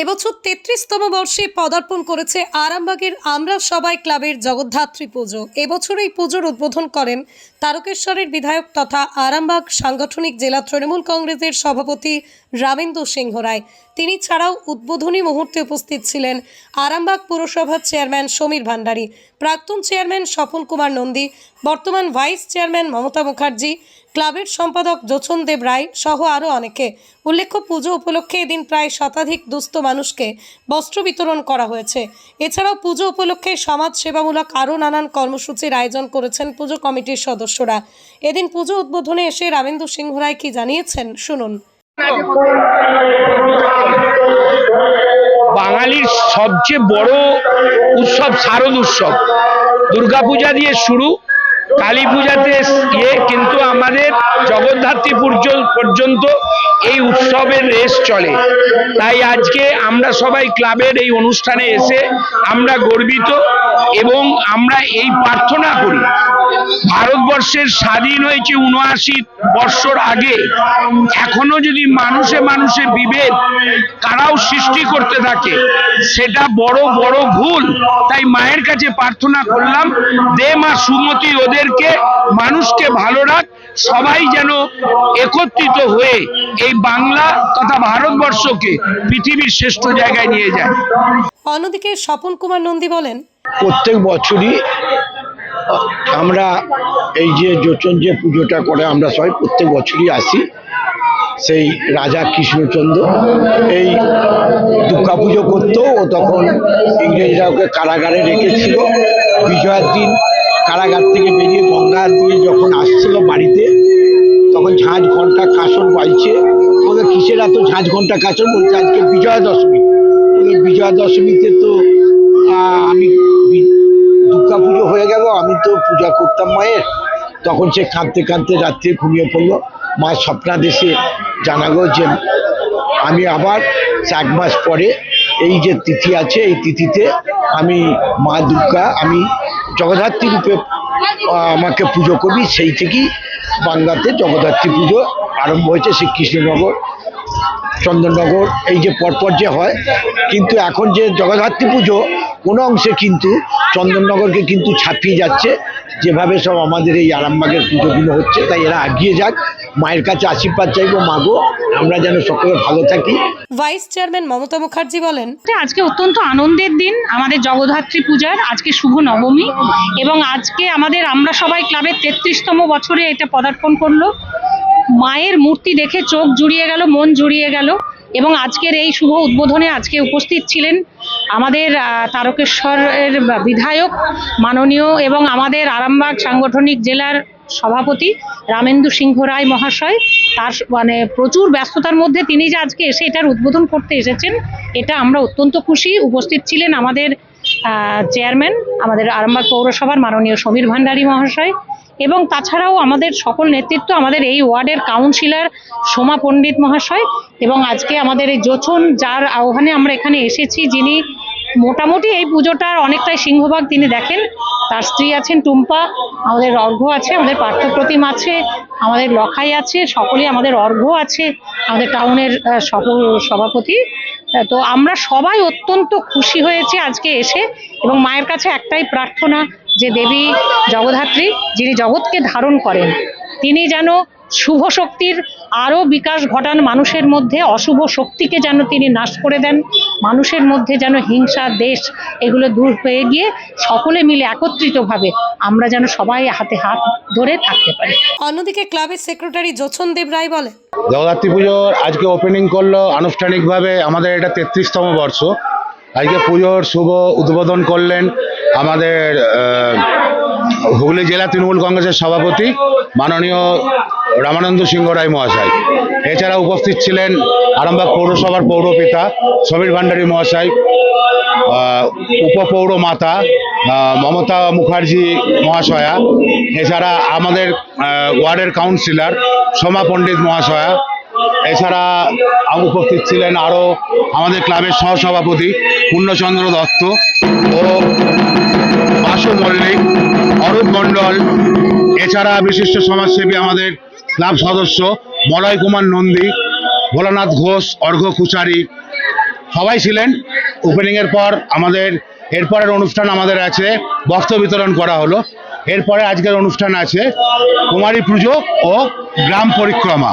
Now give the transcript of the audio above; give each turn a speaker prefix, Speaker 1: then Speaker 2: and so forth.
Speaker 1: এবছর তেত্রিশতম বর্ষে পদার্পণ করেছে আরামবাগের আমরা সবাই ক্লাবের জগদ্ধাত্রী পুজো। এবছর এই পুজোর উদ্বোধন করেন তারকেশ্বরের বিধায়ক তথা আরামবাগ সাংগঠনিক জেলা তৃণমূল কংগ্রেসের সভাপতি রামেন্দু সিংহ রায়। তিনি ছাড়াও উদ্বোধনী মুহূর্তে উপস্থিত ছিলেন আরামবাগ পুরসভার চেয়ারম্যান সমীর ভান্ডারী, প্রাক্তন চেয়ারম্যান স্বপন কুমার নন্দী, বর্তমান ভাইস চেয়ারম্যান মমতা মুখার্জি ক্লাবের সম্পাদক যোচন দেব রায় সহ আরও অনেকে। উল্লেখ্য, পুজো উপলক্ষে এদিন প্রায় শতাধিক দুস্থ মানুষকে বস্ত্র বিতরণ করা হয়েছে। এছাড়াও পুজো উপলক্ষে সমাজ সেবামূলক আরও নানান কর্মসূচির আয়োজন করেছেন পুজো কমিটির সদস্যরা। এদিন পুজো উদ্বোধনে এসে রামেন্দু সিংহ রায় কি জানিয়েছেন শুনুন।
Speaker 2: বাঙালির সবচেয়ে বড় উৎসব, শারদ উৎসব। দুর্গাপূজা দিয়ে শুরু কালী পূজাতে ইয়ে কিন্তু আমাদের জগদ্ধাত্রী পূর্য- পর্যন্ত এই উৎসবের রেস চলে। তাই আজকে আমরা সবাই ক্লাবের এই অনুষ্ঠানে এসে আমরা গর্বিত এবং আমরা এই প্রার্থনা করি। ভারতবর্ষের স্বাধীন হয়েছে উনআশি বৎসর আগে। এখনও যদি মানুষে মানুষে বিভেদ কারাও সৃষ্টি করতে থাকে, সেটা বড় বড় ভুল। তাই মায়ের কাছে প্রার্থনা করলাম, দে মা সুমতি ওদেরকে, মানুষকে ভালো রাখ, সবাই যেন একত্রিত হয়ে এই বাংলা তথা ভারতবর্ষকে পৃথিবীর শ্রেষ্ঠ জায়গায় নিয়ে যায়।
Speaker 1: অন্যদিকে স্বপন কুমার নন্দী বলেন
Speaker 3: প্রত্যেক বছরই আমরা এই যে যোচন যে পুজোটা করে আমরা সবাই প্রত্যেক বছরই আসি সেই রাজা কৃষ্ণচন্দ্র। এই দুর্গা পুজো করতো ও তখন ইংরেজরা ওকে কারাগারে রেখেছিল। বিজয়ার দিন কারাগার থেকে ঝাঁঝ ঘণ্টা কাসর বলছে আজকে বিজয়া দশমী ওদের বিজয়া দশমীতে তো আমি দুর্গা পুজো হয়ে গেল, আমি তো পূজা করতাম মায়ের। তখন সে কাঁদতে কাঁদতে রাত্রে ঘুমিয়ে পড়ল। মা স্বপ্নাদেশে জানালো যে, আমি আবার এক মাস পরে এই যে তিথি আছে, এই তিথিতে আমি মা দুর্গা, আমি জগদ্ধাত্রী রূপে আমাকে পুজো করবি সেই থেকেই বাংলাতে জগদ্ধাত্রী পুজো আরম্ভ হয়েছে সেই কৃষ্ণনগর চন্দননগর এই যে পরপর যে হয় কিন্তু এখন যে জগদ্ধাত্রী পুজো কোনো অংশে কিন্তু চন্দননগরকে কিন্তু ছাপিয়ে যাচ্ছে। যেভাবে সব আমাদের এই আরামবাগের পুজোগুলো হচ্ছে তাই এরা এগিয়ে যাক। মায়ের কাছে আশীর্বাদ চাইব মাগো আমরা যেন সকলে ভালো থাকি।
Speaker 1: ভাইস চেয়ারম্যান মমতা মুখার্জি বলেন
Speaker 4: আজকে অত্যন্ত আনন্দের দিন আমাদের জগদ্ধাত্রী পূজার আজকে শুভ নবমী। এবং আজকে আমাদের আমরা সবাই ক্লাবের তেত্রিশতম বছরে এটা পদার্পণ করল। মায়ের মূর্তি দেখে চোখ জুড়িয়ে গেল, মন জুড়িয়ে গেল এবং আজকের এই শুভ উদ্বোধনে আজকে উপস্থিত ছিলেন আমাদের তারকেশ্বরের বিধায়ক মাননীয় এবং আমাদের আরামবাগ সাংগঠনিক জেলার সভাপতি রামেন্দু সিংহ রায় মহাশয়। তার মানে প্রচুর ব্যস্ততার মধ্যে তিনি যে আজকে এসে এটার উদ্বোধন করতে এসেছেন, এটা আমরা অত্যন্ত খুশি। উপস্থিত ছিলেন আমাদের চেয়ারম্যান, আমাদের আরামবাগ পৌরসভার মাননীয় সমীর ভান্ডারী মহাশয়। এবং তাছাড়াও আমাদের সকল নেতৃত্ব, আমাদের এই ওয়ার্ডের কাউন্সিলর সোমা পণ্ডিত মহাশয় এবং আজকে আমাদের এই যোচন, যার আহ্বানে আমরা এখানে এসেছি, যিনি মোটামুটি এই পুজোটার অনেকটাই সিংহভাগ তিনি দেখেন। তার স্ত্রী আছেন টুম্পা, আমাদের অর্ঘ্য আছে, আমাদের পার্থপ্রতিম আছে, আমাদের লখাই আছে, সকলেই আমাদের অর্ঘ্য আছে, আমাদের টাউনের সভাপতি। তো আমরা সবাই অত্যন্ত খুশি হয়েছে আজকে এসে এবং মায়ের কাছে একটাই প্রার্থনা যে দেবী জগদ্ধাত্রী যিনি জগৎকে ধারণ করেন তিনি যেন শুভ শক্তির আরও বিকাশ ঘটান মানুষের মধ্যে অশুভ শক্তিকে যেন তিনি নাশ করে দেন মানুষের মধ্যে যেন হিংসা দেশ এগুলো দূর হয়ে গিয়ে সকলে মিলে একত্রিতভাবে আমরা যেন সবাই হাতে হাত ধরে থাকতে পারি।
Speaker 1: অন্যদিকে ক্লাবের সেক্রেটারি যোচন দেব রায় বলেন
Speaker 5: জগদ্ধাত্রী পুজোর আজকে ওপেনিং করল আনুষ্ঠানিকভাবে আমাদের এটা তেত্রিশতম বর্ষ। আজকে পুজোর শুভ উদ্বোধন করলেন আমাদের হুগলি জেলা তৃণমূল কংগ্রেসের সভাপতি মাননীয় রামানন্দ সিংহ রায় মহাশয়। এছাড়া উপস্থিত ছিলেন আরামবাগ পৌরসভার পৌরপিতা সমীর ভান্ডারী মহাশয় উপপৌর মাতা মমতা মুখার্জি মহাশয়া, এছাড়া আমাদের ওয়ার্ডের কাউন্সিলর সোমা পণ্ডিত মহাশয়া এছাড়া উপস্থিত ছিলেন আরও আমাদের ক্লাবের সহসভাপতি পূর্ণচন্দ্র দত্ত ও বাসু মল্লিক অরূপ মণ্ডল, এছাড়া বিশিষ্ট সমাজসেবী আমাদের ক্লাব সদস্য মলয় কুমার নন্দী, ভোলানাথ ঘোষ অর্ঘ্য কুচারি, সবাই ছিলেন। ওপেনিং এর পর আমাদের, এরপরের অনুষ্ঠান আমাদের আছে, বস্ত্র বিতরণ করা হলো। এরপরে আজকের অনুষ্ঠান আছে কুমারী পুজো ও গ্রাম পরিক্রমা।